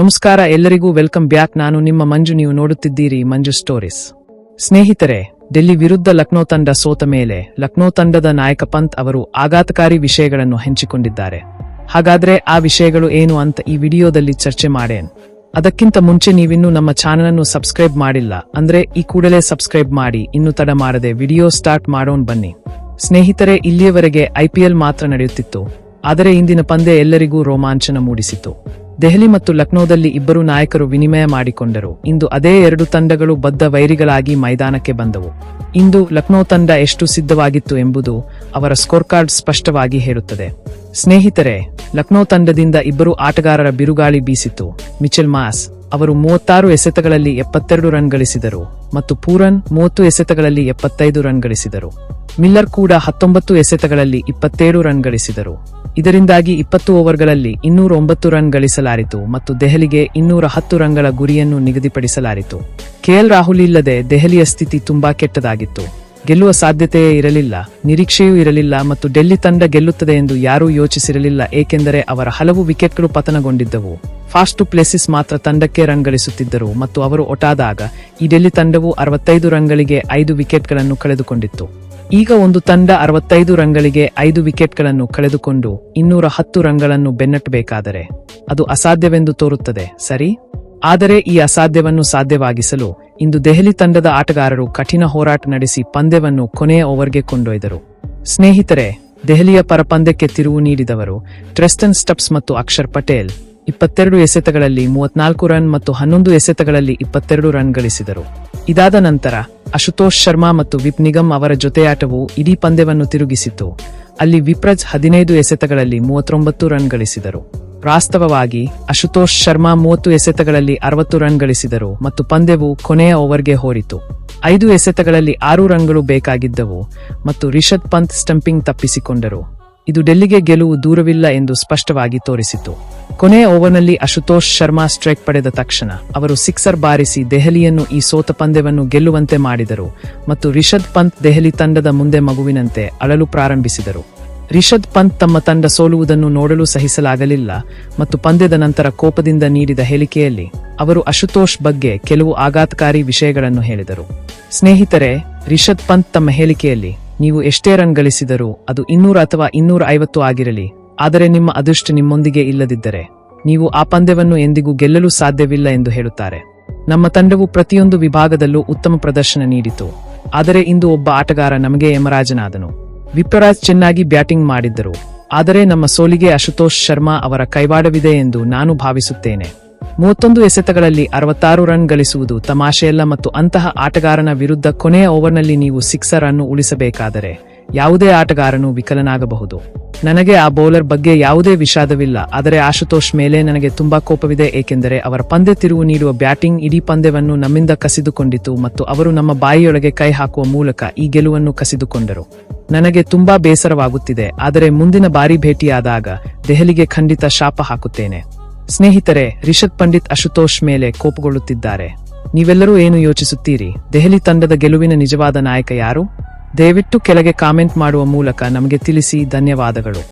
ನಮಸ್ಕಾರ, ಎಲ್ಲರಿಗೂ welcome back. ನಾನು ನಿಮ್ಮ ಮಂಜು, ನೀವು ನೋಡುತ್ತಿದ್ದೀರಿ ಮಂಜು ಸ್ಟೋರೀಸ್. ಸ್ನೇಹಿತರೆ, ಡೆಲ್ಲಿ ವಿರುದ್ಧ ಲಕ್ನೋ ತಂಡ ಸೋತ ಮೇಲೆ ಲಕ್ನೋ ತಂಡದ ನಾಯಕ ಪಂತ್ ಅವರು ಆಘಾತಕಾರಿ ವಿಷಯಗಳನ್ನು ಹಂಚಿಕೊಂಡಿದ್ದಾರೆ. ಹಾಗಾದ್ರೆ ಆ ವಿಷಯಗಳು ಏನು ಅಂತ ಈ ವಿಡಿಯೋದಲ್ಲಿ ಚರ್ಚೆ ಮಾಡೇನ್. ಅದಕ್ಕಿಂತ ಮುಂಚೆ ನೀವಿನ್ನೂ ನಮ್ಮ ಚಾನಲ್ ಅನ್ನು ಸಬ್ಸ್ಕ್ರೈಬ್ ಮಾಡಿಲ್ಲ ಅಂದ್ರೆ ಈ ಕೂಡಲೇ ಸಬ್ಸ್ಕ್ರೈಬ್ ಮಾಡಿ. ಇನ್ನು ತಡ ಮಾಡದೆ ವಿಡಿಯೋ ಸ್ಟಾರ್ಟ್ ಮಾಡೋನ್ ಬನ್ನಿ. ಸ್ನೇಹಿತರೆ, ಇಲ್ಲಿಯವರೆಗೆ ಐಪಿಎಲ್ ಮಾತ್ರ ನಡೆಯುತ್ತಿತ್ತು. ಆದರೆ ಇಂದಿನ ಪಂದ್ಯ ಎಲ್ಲರಿಗೂ ರೋಮಾಂಚನ ಮೂಡಿಸಿತು ದೆಹಲಿ ಮತ್ತು ಲಕ್ನೋದಲ್ಲಿ ಇಬ್ಬರು ನಾಯಕರು ವಿನಿಮಯ ಮಾಡಿಕೊಂಡರು. ಇಂದು ಅದೇ ಎರಡು ತಂಡಗಳು ಬದ್ಧ ವೈರಿಗಳಾಗಿ ಮೈದಾನಕ್ಕೆ ಬಂದವು. ಇಂದು ಲಕ್ನೋ ತಂಡ ಎಷ್ಟು ಸಿದ್ಧವಾಗಿತ್ತು ಎಂಬುದು ಅವರ ಸ್ಕೋರ್ ಕಾರ್ಡ್ ಸ್ಪಷ್ಟವಾಗಿ ಹೇಳುತ್ತದೆ. ಸ್ನೇಹಿತರೆ, ಲಕ್ನೋ ತಂಡದಿಂದ ಇಬ್ಬರು ಆಟಗಾರರ ಬಿರುಗಾಳಿ ಬೀಸಿತು ಮಿಚೆಲ್ ಮಾಸ್ ಅವರು ಮೂವತ್ತಾರು ಎಸೆತಗಳಲ್ಲಿ ಎಪ್ಪತ್ತೆರಡು ರನ್ ಗಳಿಸಿದರು ಮತ್ತು ಪೂರನ್ ಮೂವತ್ತು ಎಸೆತಗಳಲ್ಲಿ ಎಪ್ಪತ್ತೈದು ರನ್ ಗಳಿಸಿದರು. ಮಿಲ್ಲರ್ ಕೂಡ ಹತ್ತೊಂಬತ್ತು ಎಸೆತಗಳಲ್ಲಿ ಇಪ್ಪತ್ತೇಳು ರನ್ ಗಳಿಸಿದರು. ಇದರಿಂದಾಗಿ ಇಪ್ಪತ್ತು ಓವರ್ಗಳಲ್ಲಿ ಇನ್ನೂರ ಒಂಬತ್ತು ರನ್ ಗಳಿಸಲಾರಿತು ಮತ್ತು ದೆಹಲಿಗೆ ಇನ್ನೂರ ಹತ್ತು ರನ್ಗಳ ಗುರಿಯನ್ನು ನಿಗದಿಪಡಿಸಲಾಯಿತು ಕೆಎಲ್ ರಾಹುಲ್ ಇಲ್ಲದೆ ದೆಹಲಿಯ ಸ್ಥಿತಿ ತುಂಬಾ ಕೆಟ್ಟದಾಗಿತ್ತು. ಗೆಲ್ಲುವ ಸಾಧ್ಯತೆಯೇ ಇರಲಿಲ್ಲ. ನಿರೀಕ್ಷೆಯೂ ಇರಲಿಲ್ಲ ಮತ್ತು ಡೆಲ್ಲಿ ತಂಡ ಗೆಲ್ಲುತ್ತದೆ ಎಂದು ಯಾರೂ ಯೋಚಿಸಿರಲಿಲ್ಲ, ಏಕೆಂದರೆ ಅವರ ಹಲವು ವಿಕೆಟ್ಗಳು ಪತನಗೊಂಡಿದ್ದವು. ಫಾಸ್ಟ್ ಪ್ಲೇಸಿಸ್ ಮಾತ್ರ ತಂಡಕ್ಕೆ ರನ್ ಗಳಿಸುತ್ತಿದ್ದರು ಮತ್ತು ಅವರು ಒಟಾದಾಗ ಈ ಡೆಲ್ಲಿ ತಂಡವು ಅರವತ್ತೈದು ರನ್ಗಳಿಗೆ ಐದು ವಿಕೆಟ್ಗಳನ್ನು ಕಳೆದುಕೊಂಡಿತ್ತು. ಈಗ ಒಂದು ತಂಡ ಅರವತ್ತೈದು ರನ್ಗಳಿಗೆ ಐದು ವಿಕೆಟ್ಗಳನ್ನು ಕಳೆದುಕೊಂಡು ಇನ್ನೂರ ಹತ್ತು ರನ್ಗಳನ್ನು ಬೆನ್ನಟ್ಟಬೇಕಾದರೆ ಅದು ಅಸಾಧ್ಯವೆಂದು ತೋರುತ್ತದೆ, ಸರಿ? ಆದರೆ ಈ ಅಸಾಧ್ಯವನ್ನು ಸಾಧ್ಯವಾಗಿಸಲು ಇಂದು ದೆಹಲಿ ತಂಡದ ಆಟಗಾರರು ಕಠಿಣ ಹೋರಾಟ ನಡೆಸಿ ಪಂದ್ಯವನ್ನು ಕೊನೆಯ ಓವರ್ಗೆ ಕೊಂಡೊಯ್ದರು. ಸ್ನೇಹಿತರೆ, ದೆಹಲಿಯ ಪರ ಪಂದ್ಯಕ್ಕೆ ತಿರುವು ನೀಡಿದವರು ಟ್ರೆಸ್ಟನ್ ಸ್ಟಪ್ಸ್ ಮತ್ತು ಅಕ್ಷರ್ ಪಟೇಲ್ ಇಪ್ಪತ್ತೆರಡು ಎಸೆತಗಳಲ್ಲಿ ಮೂವತ್ನಾಲ್ಕು ರನ್ ಮತ್ತು ಹನ್ನೊಂದು ಎಸೆತಗಳಲ್ಲಿ ಇಪ್ಪತ್ತೆರಡು ರನ್ ಗಳಿಸಿದರು. ಇದಾದ ನಂತರ ಅಶುತೋಷ್ ಶರ್ಮಾ ಮತ್ತು ವಿಪ್ ನಿಗಮ್ ಅವರ ಜೊತೆಯಾಟವು ಇಡೀ ಪಂದ್ಯವನ್ನು ತಿರುಗಿಸಿತು ಅಲ್ಲಿ ವಿಪ್ರಜ್ ಹದಿನೈದು ಎಸೆತಗಳಲ್ಲಿ ಮೂವತ್ತೊಂಬತ್ತು ರನ್ ಗಳಿಸಿದರು. ವಾಸ್ತವವಾಗಿ ಅಶುತೋಷ್ ಶರ್ಮಾ ಮೂವತ್ತು ಎಸೆತಗಳಲ್ಲಿ ಅರವತ್ತು ರನ್ ಗಳಿಸಿದರು ಮತ್ತು ಪಂದ್ಯವು ಕೊನೆಯ ಓವರ್ಗೆ ಹೋರಿತು. ಐದು ಎಸೆತಗಳಲ್ಲಿ ಆರು ರನ್ಗಳು ಬೇಕಾಗಿದ್ದವು ಮತ್ತು ರಿಷದ್ ಪಂತ್ ಸ್ಟಂಪಿಂಗ್ ತಪ್ಪಿಸಿಕೊಂಡರು. ಇದು ಡೆಲ್ಲಿಗೆ ಗೆಲುವು ದೂರವಿಲ್ಲ ಎಂದು ಸ್ಪಷ್ಟವಾಗಿ ತೋರಿಸಿತು. ಕೊನೆಯ ಓವರ್ನಲ್ಲಿ ಅಶುತೋಷ್ ಶರ್ಮಾ ಸ್ಟ್ರೈಕ್ ಪಡೆದ ತಕ್ಷಣ ಅವರು ಸಿಕ್ಸರ್ ಬಾರಿಸಿ ದೆಹಲಿಯನ್ನು ಈ ಸೋತ ಪಂದ್ಯವನ್ನು ಗೆಲ್ಲುವಂತೆ ಮಾಡಿದರು ಮತ್ತು ರಿಷದ್ ಪಂತ್ ದೆಹಲಿ ತಂಡದ ಮುಂದೆ ಮಗುವಿನಂತೆ ಅಳಲು ಪ್ರಾರಂಭಿಸಿದರು. ರಿಷಬ್ ಪಂತ್ ತಮ್ಮ ತಂಡ ಸೋಲುವುದನ್ನು ನೋಡಲು ಸಹಿಸಲಾಗಲಿಲ್ಲ ಮತ್ತು ಪಂದ್ಯದ ನಂತರ ಕೋಪದಿಂದ ನೀಡಿದ ಹೇಳಿಕೆಯಲ್ಲಿ ಅವರು ಅಶುತೋಷ್ ಬಗ್ಗೆ ಕೆಲವು ಆಘಾತಕಾರಿ ವಿಷಯಗಳನ್ನು ಹೇಳಿದರು. ಸ್ನೇಹಿತರೆ, ರಿಷದ್ ಪಂತ್ ತಮ್ಮ ಹೇಳಿಕೆಯಲ್ಲಿ, ನೀವು ಎಷ್ಟೇ ರನ್ ಗಳಿಸಿದರೂ ಅದು ಇನ್ನೂರ ಅಥವಾ ಇನ್ನೂರ ಐವತ್ತು ಆಗಿರಲಿ, ಆದರೆ ನಿಮ್ಮ ಅದೃಷ್ಟ ನಿಮ್ಮೊಂದಿಗೆ ಇಲ್ಲದಿದ್ದರೆ, ನೀವು ಆ ಪಂದ್ಯವನ್ನು ಎಂದಿಗೂ ಗೆಲ್ಲಲು ಸಾಧ್ಯವಿಲ್ಲ ಎಂದು ಹೇಳುತ್ತಾರೆ. ನಮ್ಮ ತಂಡವು ಪ್ರತಿಯೊಂದು ವಿಭಾಗದಲ್ಲೂ ಉತ್ತಮ ಪ್ರದರ್ಶನ ನೀಡಿತು. ಆದರೆ ಇಂದು ಒಬ್ಬ ಆಟಗಾರ ನಮಗೆ ಯಮರಾಜನಾದನು. ವಿಪ್ರರಾಜ್ ಚೆನ್ನಾಗಿ ಬ್ಯಾಟಿಂಗ್ ಮಾಡಿದ್ದರು. ಆದರೆ ನಮ್ಮ ಸೋಲಿಗೆ ಅಶುತೋಷ್ ಶರ್ಮಾ ಅವರ ಕೈವಾಡವಿದೆ ಎಂದು ನಾನು ಭಾವಿಸುತ್ತೇನೆ. ಮೂವತ್ತೊಂದು ಎಸೆತಗಳಲ್ಲಿ ಅರವತ್ತಾರು ರನ್ ಗಳಿಸುವುದು ತಮಾಷೆಯಲ್ಲ ಮತ್ತು ಅಂತಹ ಆಟಗಾರನ ವಿರುದ್ಧ ಕೊನೆಯ ಓವರ್ನಲ್ಲಿ ನೀವು ಸಿಕ್ಸರ್ ಅನ್ನು ಉಳಿಸಬೇಕಾದರೆ ಯಾವುದೇ ಆಟಗಾರನು ವಿಕಲನಾಗಬಹುದು. ನನಗೆ ಆ ಬೌಲರ್ ಬಗ್ಗೆ ಯಾವುದೇ ವಿಷಾದವಿಲ್ಲ, ಆದರೆ ಆಶುತೋಷ್ ಮೇಲೆ ನನಗೆ ತುಂಬಾ ಕೋಪವಿದೆ, ಏಕೆಂದರೆ ಅವರ ಪಂದ್ಯ ತಿರುವು ನೀಡುವ ಬ್ಯಾಟಿಂಗ್ ಇಡೀ ಪಂದ್ಯವನ್ನು ನಮ್ಮಿಂದ ಕಸಿದುಕೊಂಡಿತು ಮತ್ತು ಅವರು ನಮ್ಮ ಬಾಯಿಯೊಳಗೆ ಕೈ ಹಾಕುವ ಮೂಲಕ ಈ ಗೆಲುವನ್ನು ಕಸಿದುಕೊಂಡರು. ನನಗೆ ತುಂಬಾ ಬೇಸರವಾಗುತ್ತಿದೆ, ಆದರೆ ಮುಂದಿನ ಬಾರಿ ಭೇಟಿಯಾದಾಗ ದೆಹಲಿಗೆ ಖಂಡಿತ ಶಾಪ ಹಾಕುತ್ತೇನೆ. ಸ್ನೇಹಿತರೆ, ರಿಷಬ್ ಪಂಡಿತ್ ಅಶುತೋಷ್ ಮೇಲೆ ಕೋಪಗೊಳ್ಳುತ್ತಿದ್ದಾರೆ. ನೀವೆಲ್ಲರೂ ಏನು ಯೋಚಿಸುತ್ತೀರಿ? ದೆಹಲಿ ತಂಡದ ಗೆಲುವಿನ ನಿಜವಾದ ನಾಯಕ ಯಾರು? ದಯವಿಟ್ಟು ಕೆಳಗೆ ಕಾಮೆಂಟ್ ಮಾಡುವ ಮೂಲಕ ನಮಗೆ ತಿಳಿಸಿ, ಧನ್ಯವಾದಗಳು.